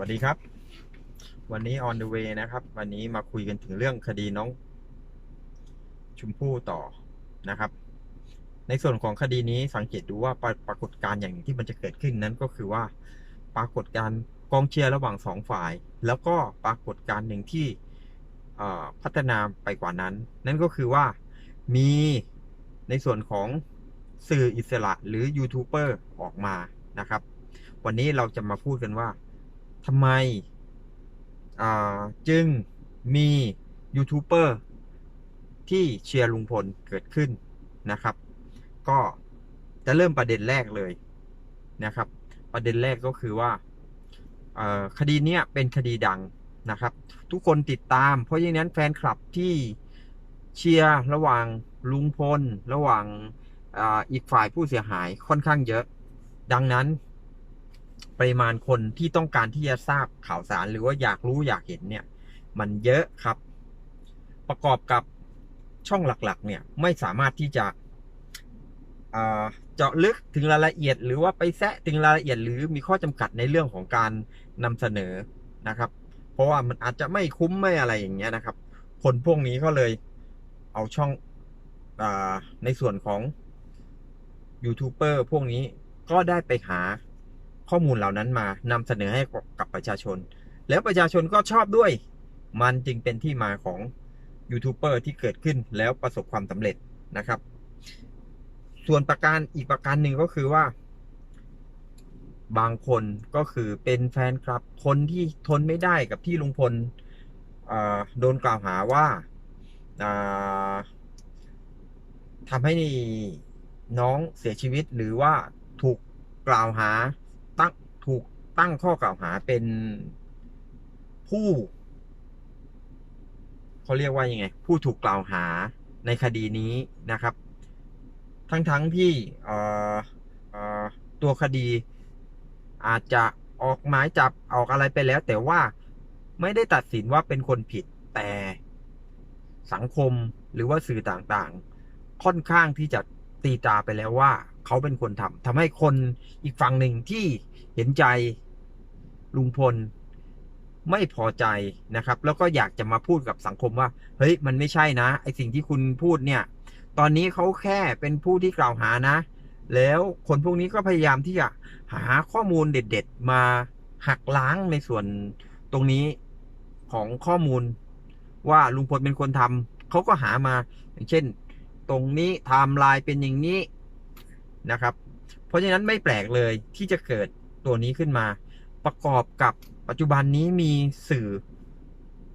วัสดีครับ วันนี้ on the way นะครับ วันนี้มาคุยกันถึงเรื่องคดีน้อง ชมพู่ต่อนะครับ ในส่วนของคดีนี้สังเกตดูว่าปราปรากฏการณ์อย่างหนึ่งที่มันจะเกิดขึ้นนั้นก็คือว่า ปรากฏการณ์กองเชียร์ระหว่างสองฝ่าย แล้วก็ปรากฏการณ์หนึ่งที่พัฒนาไปกว่านั้น นั่นก็คือว่ามีในส่วนของสื่ออิสระหรือยูทูบเบอร์ออกมานะครับ วันนี้เราจะมาพูดกันว่า ทำไมจึงมียูทูบเบอร์ที่เชียร์ลุงพลเกิดขึ้นนะครับ ก็จะเริ่มประเด็นแรกเลยนะครับ ประเด็นแรกก็คือว่าคดีนี้เป็นคดีดังนะครับ ทุกคนติดตาม เพราะฉะนั้นแฟนคลับที่เชียร์ระหว่างลุงพล ระหว่างออีกฝ่ายผู้เสียหายค่อนข้างเยอะ ดังนั้น ปริมาณคนที่ต้องการที่จะทราบข่าวสาร หรือว่าอยากรู้อยากเห็นเนี่ย มันเยอะครับ ประกอบกับช่องหลักๆ เนี่ยไม่สามารถที่จะเจาะลึกถึงรายละเอียด หรือว่าไปแซะถึงรายละเอียด หรือมีข้อจำกัดในเรื่องของการนำเสนอนะครับ เพราะว่ามันอาจจะไม่คุ้มไม่อะไรอย่างเงี้ยนะครับ คนพวกนี้ก็เลยเอาช่องอในส่วนของยูทูบเบอร์พวกนี้ก็ได้ไปหา ข้อมูลเหล่านั้นมานำเสนอให้กับประชาชน แล้วประชาชนก็ชอบด้วย มันจึงเป็นที่มาของยูทูบเบอร์ที่เกิดขึ้นแล้วประสบความสำเร็จนะครับ ส่วนประการอีกประการหนึ่งก็คือว่า บางคนก็คือเป็นแฟนคลับคนที่ทนไม่ได้กับที่ลุงพลโดนกล่าวหาว่าทำให้น้องเสียชีวิตหรือว่าถูกกล่าวหา ตั้งข้อกล่าวหาเป็นผู้เขาเรียกว่ายังไง ผู้ถูกกล่าวหาในคดีนี้นะครับ ทั้งๆทที่เอ่อเอ่อตัวคดีอาจจะออกหมายจับออกอะไรไปแล้ว แต่ว่าไม่ได้ตัดสินว่าเป็นคนผิดแต่สังคมหรือว่าสื่อต่างๆ ค่อนข้างที่จะตีตราไปแล้วว่า เขาเป็นคนทำทำให้คนอีกฝั่งหนึ่งที่เห็นใจ ลุงพลไม่พอใจนะครับ แล้วก็อยากจะมาพูดกับสังคมว่า เฮ้ยมันไม่ใช่นะไอสิ่งที่คุณพูดเนี่ย ตอนนี้เขาแค่เป็นผู้ที่กล่าวหานะ แล้วคนพวกนี้ก็พยายามที่จะหาข้อมูลเด็ด ๆ มาหักล้างในส่วนตรงนี้ของข้อมูล ว่าลุงพลเป็นคนทำเขาก็หามา อย่างเช่น ตรงนี้ไทม์ไลน์เป็นอย่างนี้นะครับ เพราะฉะนั้นไม่แปลกเลยที่จะเกิดตัวนี้ขึ้นมา ประกอบกับปัจจุบันนี้มีสื่อ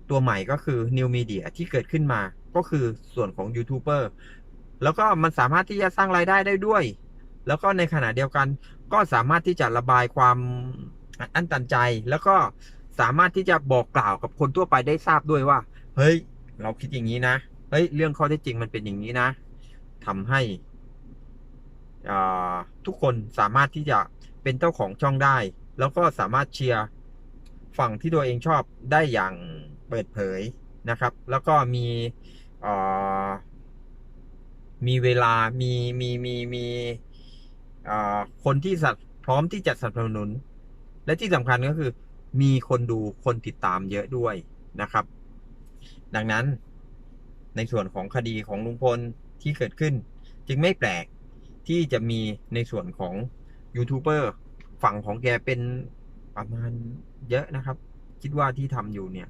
ตัวใหม่ก็คือ New Media ที่เกิดขึ้นมา ก็คือส่วนของยูทูบเบอร์แล้วก็มันสามารถที่จะสร้างรายได้ได้ด้วย แล้วก็ในขณะเดียวกัน ก็สามารถที่จะระบายความอั้นตันใจ แล้วก็สามารถที่จะบอกกล่าวกับคนทั่วไปได้ทราบด้วยว่า เฮ้ย เราคิดอย่างนี้นะ เฮ้ย เรื่องข้อเท็จจริงมันเป็นอย่างนี้นะทำให้ทุกคนสามารถที่จะเป็นเจ้าของช่องได้ แล้วก็สามารถเชียร์ฝั่งที่ตัวเองชอบได้อย่างเปิดเผยนะครับ แล้วก็มีมีเวลามีมีมีมีคนที่สัตพร้อมที่จะสนับสนุน และที่สำคัญก็คือ มีคนดูคนติดตามเยอะด้วยนะครับ ดังนั้นในส่วนของคดีของลุงพลที่เกิดขึ้น จึงไม่แปลกที่จะมีในส่วนของยูทูบเบอร์ ฝั่งของแกเป็นประมาณเยอะนะครับ คิดว่าที่ทำอยู่เนี่ย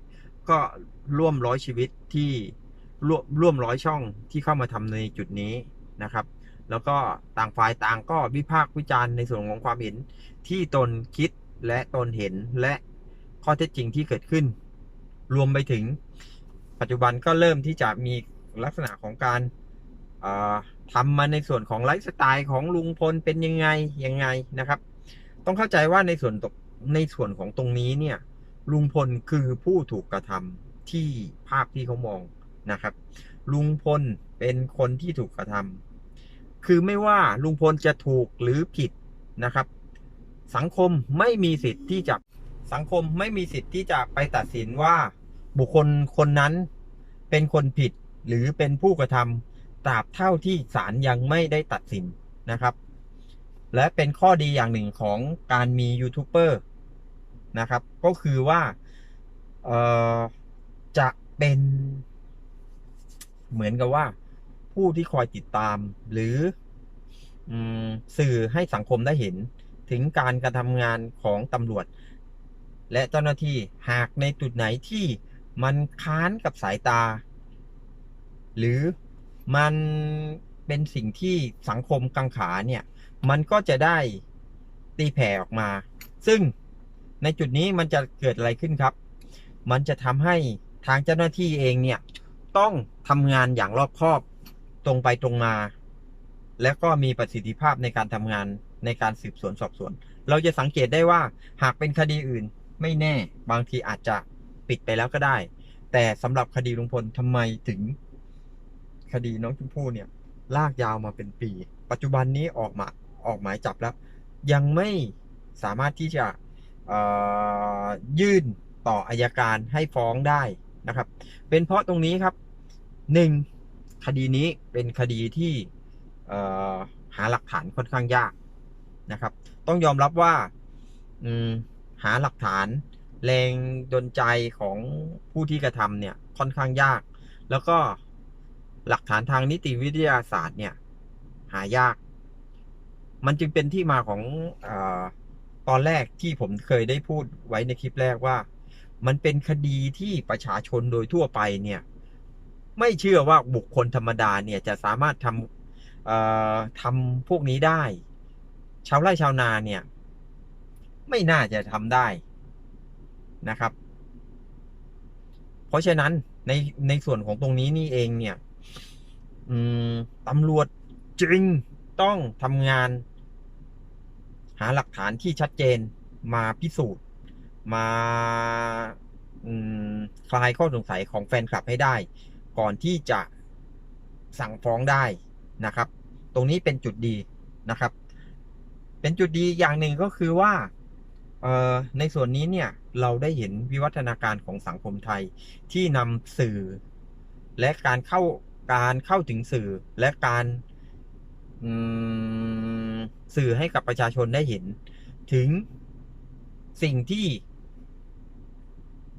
ก็ร่วมร้อยชีวิตที่ร่วมร่วมร้อยช่องที่เข้ามาทำในจุดนี้นะครับ แล้วก็ต่างฝ่ายต่างก็วิพากษ์วิจารณ์ในส่วนของความเห็นที่ตนคิดและตนเห็นและข้อเท็จจริงที่เกิดขึ้น รวมไปถึงปัจจุบันก็เริ่มที่จะมีลักษณะของการทำมาในส่วนของไลฟ์สไตล์ของลุงพลเป็นยังไงยังไงนะครับ ต้องเข้าใจว่าในส่วนในส่วนของตรงนี้เนี่ย ลุงพลคือผู้ถูกกระทำที่ภาพที่เขามองนะครับ ลุงพลเป็นคนที่ถูกกระทำคือไม่ว่าลุงพลจะถูกหรือผิดนะครับ สังคมไม่มีสิทธิ์ที่จะสังคมไม่มีสิทธิ์ที่จะไปตัดสินว่าบุคคลคนนั้นเป็นคนผิดหรือเป็นผู้กระทำตราบเท่าที่ศาลยังไม่ได้ตัดสินนะครับ และเป็นข้อดีอย่างหนึ่งของการมียูทูบเบอร์นะครับ ก็คือว่าเอ่อจะเป็น เหมือนกับว่า ผู้ที่คอยติดตาม หรืออสื่อให้สังคมได้เห็นถึงการกระทำงานของตำรวจ และเจ้าหน้าที่หากในจุดไหนที่มันค้านกับสายตา หรือมันเป็นสิ่งที่สังคมกังขาเนี่ย มันก็จะได้ตีแผ่ออกมา ซึ่งในจุดนี้มันจะเกิดอะไรขึ้นครับ มันจะทำให้ทางเจ้าหน้าที่เองเนี่ย ต้องทำงานอย่างรอบคอบตรงไปตรงมา และก็มีประสิทธิภาพในการทำงานในการสืบสวนสอบสวน เราจะสังเกตได้ว่าหากเป็นคดีอื่นไม่แน่ บางทีอาจจะปิดไปแล้วก็ได้ แต่สำหรับคดีลุงพลทำไมถึง คดีน้องชมพู่เนี่ย ลากยาวมาเป็นปี ปัจจุบันนี้ออกมา ออกหมายจับแล้ว ยังไม่สามารถที่จะยื่นต่ออายการให้ฟ้องได้นะครับ เป็นเพราะตรงนี้ครับหนึ่งคดีนี้เป็นคดีที่หาหลักฐานค่อนข้างยากนะครับ ต้องยอมรับว่าหาหลักฐานแรงดนใจของผู้ที่กระทำเนี่ยค่อนข้างยาก แล้วก็หลักฐานทางนิติวิทยาศาสตร์เนี่ยหายาก มันจึงเป็นที่มาของอตอนแรกที่ผมเคยได้พูดไว้ในคลิปแรกว่า มันเป็นคดีที่ประชาชนโดยทั่วไปเนี่ยไม่เชื่อว่าบุคคลธรรมดาเนี่ยจะสามารถทำทำพวกนี้ได้ ชาวไร่ชาวนาเนี่ย ไม่น่าจะทำได้นะครับ เพราะฉะนั้นในในส่วนของตรงนี้นี่เองเนี่ยตำรวจจริงต้องทำงาน หาหลักฐานที่ชัดเจนมาพิสูจน์ มาคลายข้อสงสัยของแฟนคลับให้ได้ ก่อนที่จะสั่งฟ้องได้นะครับ ตรงนี้เป็นจุดดีนะครับ เป็นจุดดีอย่างหนึ่งก็คือว่าในส่วนนี้เนี่ยเราได้เห็นวิวัฒนาการของสังคมไทยที่นำสื่อ และการเข้าการเข้าถึงสื่อและการ สื่อให้กับประชาชนได้เห็น ถึงสิ่งที่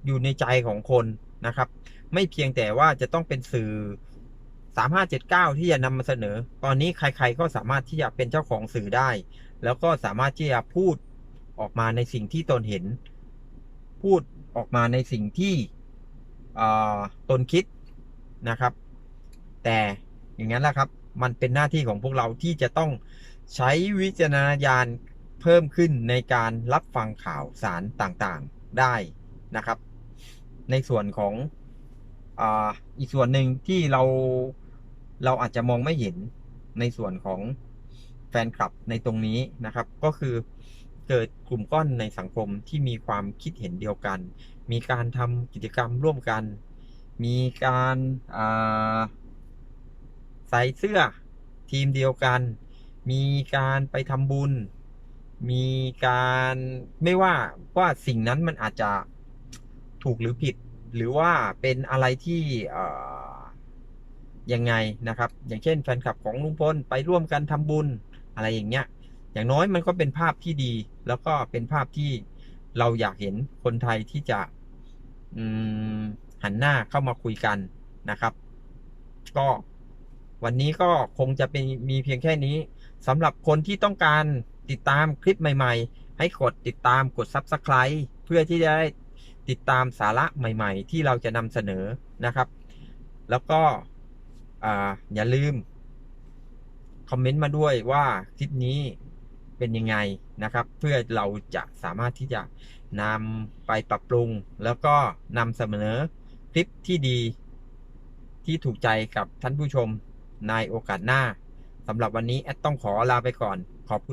อยู่ในใจของคนนะครับ ไม่เพียงแต่ว่าจะต้องเป็นสื่อ 3579 ที่จะนำมาเสนอ ตอนนี้ใครๆก็สามารถที่จะเป็นเจ้าของสื่อได้ แล้วก็สามารถที่จะพูดออกมาในสิ่งที่ตนเห็น พูดออกมาในสิ่งที่ตนคิดนะครับ แต่อย่างนั้นแหละครับ มันเป็นหน้าที่ของพวกเราที่จะต้อง ใช้วิจารณญาณเพิ่มขึ้นในการรับฟังข่าวสารต่างๆได้นะครับ ในส่วนของออีกส่วนหนึ่งที่เราเราอาจจะมองไม่เห็นในส่วนของแฟนคลับในตรงนี้นะครับ ก็คือเกิดกลุ่มก้อนในสังคมที่มีความคิดเห็นเดียวกัน มีการทำกิจกรรมร่วมกัน มีการาใส่เสื้อทีมเดียวกัน มีการไปทำบุญ มีการไม่ว่าว่าสิ่งนั้นมันอาจจะถูกหรือผิด หรือว่าเป็นอะไรที่ยังไงนะครับ อย่างเช่นแฟนคลับของลุงพลไปร่วมกันทำบุญอะไรอย่างเงี้ย อย่างน้อยมันก็เป็นภาพที่ดี แล้วก็เป็นภาพที่เราอยากเห็นคนไทยที่จะหันหน้าเข้ามาคุยกันนะครับ ก็วันนี้ก็คงจะเป็นมีเพียงแค่นี้ สำหรับคนที่ต้องการติดตามคลิปใหม่ ๆ ให้กดติดตามกด Subscribe เพื่อที่จะได้ติดตามสาระใหม่ ๆ ที่เราจะนำเสนอนะครับ แล้วก็ออย่าลืม คอมเมนต์มาด้วยว่าคลิปนี้เป็นยังไงนะครับ เพื่อเราจะสามารถที่จะนำไปปรับปรุง แล้วก็นำเสนอคลิปที่ดีที่ถูกใจกับท่านผู้ชมในโอกาสหน้า สำหรับวันนี้แอดต้องขอลาไปก่อน ขอบคุณ